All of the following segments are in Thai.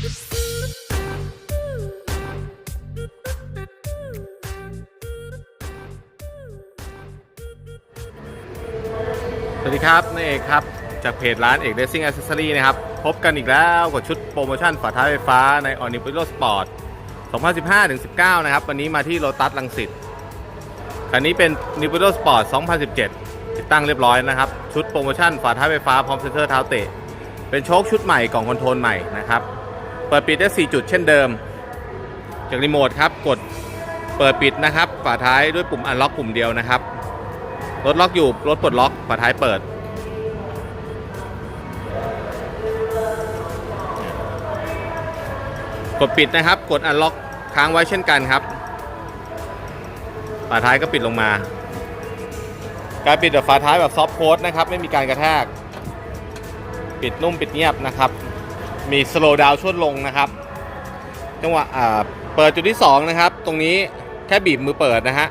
สวัสดีครับนายเอกครับ จากเพจร้านเอก Racing Accessory นะครับ พบกันอีกแล้วกับชุดโปรโมชั่นฝาท้ายไฟฟ้าใน o n i p i l o Sport 2015-19 นะครับ วันนี้มาที่โ o ตัสลังสิตคันนี้เป็น n i p i l o Sport 2017 ติดตั้งเรียบร้อยนะครับ ชุดโปรโมชั่นฝาท้ายไฟฟ้าพร้อมเซ็นเซอร์เท้าเตะ เป็นโชคชุดใหม่กล่องคอนโทรลใหม่นะครับ เปิดปิดได้ 4 จุดเช่นเดิม จากรีโมทครับกดเปิดปิดนะครับ ฝาท้ายด้วยปุ่มอันล็อกปุ่มเดียวนะครับ รถล็อกอยู่ รถปลดล็อก ฝาท้ายเปิด กดปิดนะครับ กดอันล็อกค้างไว้เช่นกันครับ ฝาท้ายก็ปิดลงมา การปิดแบบฝาท้ายแบบซอฟต์โค้ดนะครับ ไม่มีการกระแทก ปิดนุ่มปิดเงียบนะครับ มีสโลว์ดาวช่วงลงนะครับจังหวะอ่าเปิดจุดที่ 2 นะครับ ตรงนี้แค่บีบมือเปิดนะฮะ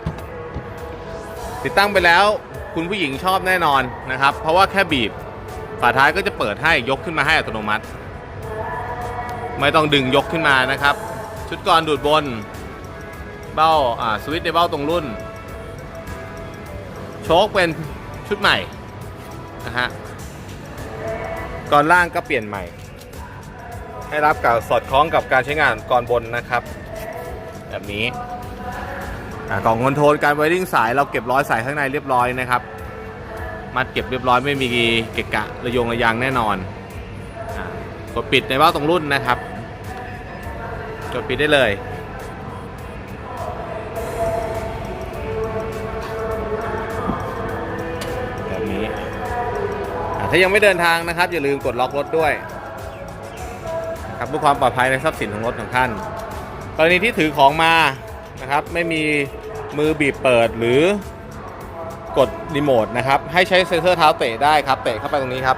ติดตั้งไปแล้วคุณผู้หญิงชอบแน่นอนนะครับ เพราะว่าแค่บีบฝาท้ายก็จะเปิดให้ยกขึ้นมาให้อัตโนมัติ ไม่ต้องดึงยกขึ้นมานะครับ ชุดกรอนดูดบน เบ้าอ่าสวิตช์ในเบ้าตรงรุ่น โชคเป็นชุดใหม่นะฮะก่อนล่างก็เปลี่ยนใหม่ ให้รับกับสอดคล้องกับการใช้งานก่อนบนนะครับ แบบนี้กล่องคอนโทรลการไวริ่งสายเราเก็บร้อยสายข้างในเรียบร้อยนะครับ มัดเก็บเรียบร้อยไม่มีเกะกะระยงระยางแน่นอนอกดปิดในเบ้าตรงรุ่นนะครับกดปิดได้เลยแบบนี้ถ้ายังไม่เดินทางนะครับ อย่าลืมกดล็อกรถด้วย นะครับเพื่อความปลอดภัยในทรัพย์สินของรถของท่าน กรณีที่ถือของมานะครับไม่มีมือบีบเปิดหรือกดรีโมทนะครับให้ใช้เซ็นเซอร์เท้าเตะได้ครับเตะเข้าไปตรงนี้ครับ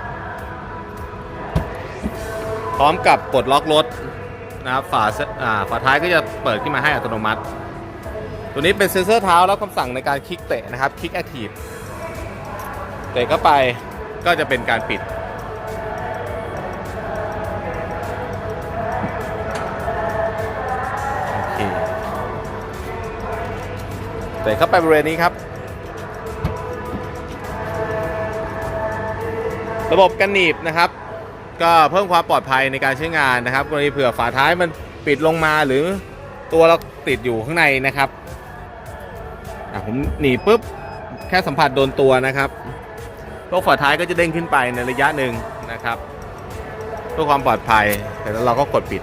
พร้อมกับกดล็อกรถนะครับฝาอ่าฝาท้ายก็จะเปิดขึ้นมาให้อัตโนมัติ ตัวนี้เป็นเซ็นเซอร์เท้ารับคำสั่งในการคลิกเตะนะครับคลิกแอคทีฟเตะเข้าไปก็จะเป็นการปิด โอเตะเข้าไปบริเวณนี้ครับ ระบบกันหนีบนะครับ ก็เพิ่มความปลอดภัยในการใช้งานนะครับกรณีเผื่อฝาท้ายมันปิดลงมาหรือตัวเราติดอยู่ข้างในนะครับผมหนีปุ๊บแค่สัมผัสโดนตัวนะครับตัวฝาท้ายก็จะเด้งขึ้นไปในระยะหนึ่งนะครับเพื่อความปลอดภัยแต่แล้วเราก็กดปิด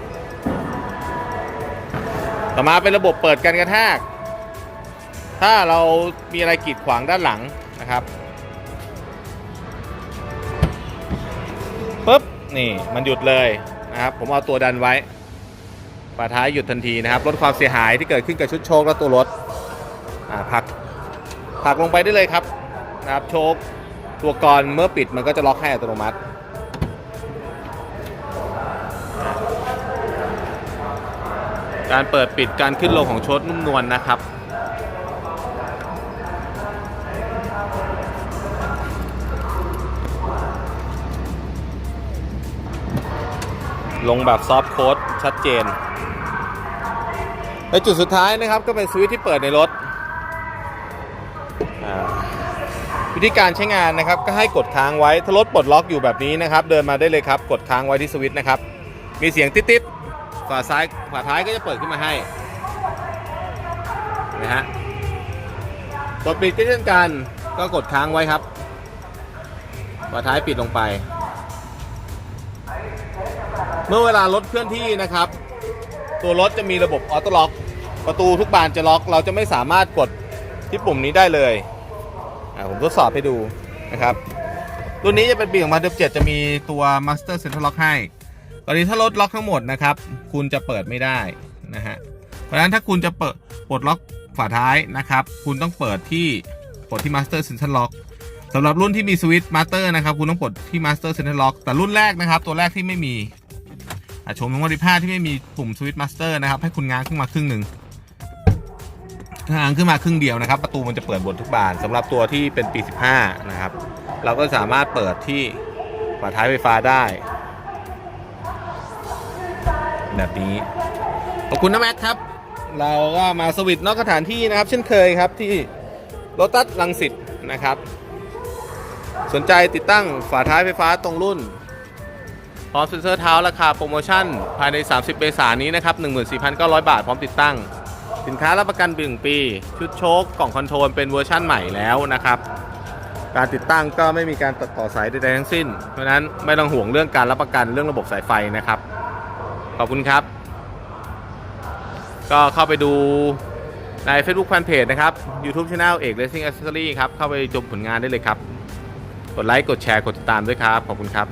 ต่อมาเป็นระบบเปิดกันกระแทก ถ้าเรามีอะไรกีดขวางด้านหลังนะครับปุ๊บนี่มันหยุดเลยนะครับ ผมเอาตัวดันไว้ฝาท้ายหยุดทันทีนะครับลดความเสียหายที่เกิดขึ้นกับชุดโชคและตัวรถอ่าผลักผักลงไปได้เลยครับนะครับโชคตัวกรเมื่อปิดมันก็จะล็อกให้อัตโนมัติ การเปิดปิดการขึ้นลงของชดนุ่มนวลนะครับ ลงแบบซอฟต์โค้ดชัดเจนในจุดสุดท้ายนะครับก็เป็นสวิตที่เปิดในรถ วิธีการใช้งานนะครับก็ให้กดค้างไว้ ถ้ารถปลดล็อกอยู่แบบนี้นะครับ เดินมาได้เลยครับ กดค้างไว้ที่สวิตนะครับ มีเสียงติด ฝาซ้ายฝาท้ายก็จะเปิดขึ้นมาให้นะฮะกดปิดก็เช่นกัน ก็กดค้างไว้ครับฝาท้ายปิดลงไป เมื่อเวลารถเคลื่อนที่นะครับ ตัวรถจะมีระบบออโต้ล็อก ประตูทุกบานจะล็อก เราจะไม่สามารถกดที่ปุ่มนี้ได้เลยผมทดสอบให้ดูนะครับ รุ่นนี้จะเป็นปี2017จะมีตัว Master Center Lock ให้ อนนี้ถ้ารถล็อกทั้งหมดนะครับ คุณจะเปิดไม่ได้นะฮะ เพราะฉะนั้นถ้าคุณจะเปิดปลดล็อกฝาท้ายนะครับ คุณต้องเปิดที่ปลดที่ Master Center Lock สำหรับรุ่นที่มีสวิตช์ Master นะครับ คุณต้องปลดที่ Master Center Lock แต่รุ่นแรกนะครับ ตัวแรกที่ไม่มีอะชมของวันที่ผ้าที่ไม่มีปุ่มสวิตช์มาสเตอร์นะครับ ให้คุณง้างขึ้นมาครึ่งหนึ่งถ้าง้างขึ้นมาครึ่งเดียวนะครับ ประตูมันจะเปิดบนทุกบานสำหรับตัวที่เป็นปี 15 นะครับ เราก็สามารถเปิดที่ฝาท้ายไฟฟ้าได้ แบบนี้ ขอบคุณนะแม็กครับ เราก็มาสวิตนอกสถานที่นะครับ เช่นเคยครับที่รถตัสลังสิตนะครับ สนใจติดตั้งฝาท้ายไฟฟ้าตรงรุ่นพร้อมเซ็นเซอร์เท้าราคาโปรโมชั่น ภายใน 30 เมษายนนี้นะครับ 14,900 บาทพร้อมติดตั้ง สินค้ารับประกัน1ปี ชุดโชคกล่องคอนโทรลเป็นเวอร์ชั่นใหม่แล้วนะครับ การติดตั้งก็ไม่มีการตัดต่อสายใดๆทั้งสิ้น เพราะนั้นไม่ต้องห่วงเรื่องการรับประกันเรื่องระบบสายไฟนะครับ ขอบคุณครับ ก็เข้าไปดูใน Facebook Fanpage นะครับ YouTube Channel เอก Racing Accessory ครับ เข้าไปชมผลงานได้เลยครับ กดไลค์ กดแชร์ กดติดตามด้วยครับ ขอบคุณครับ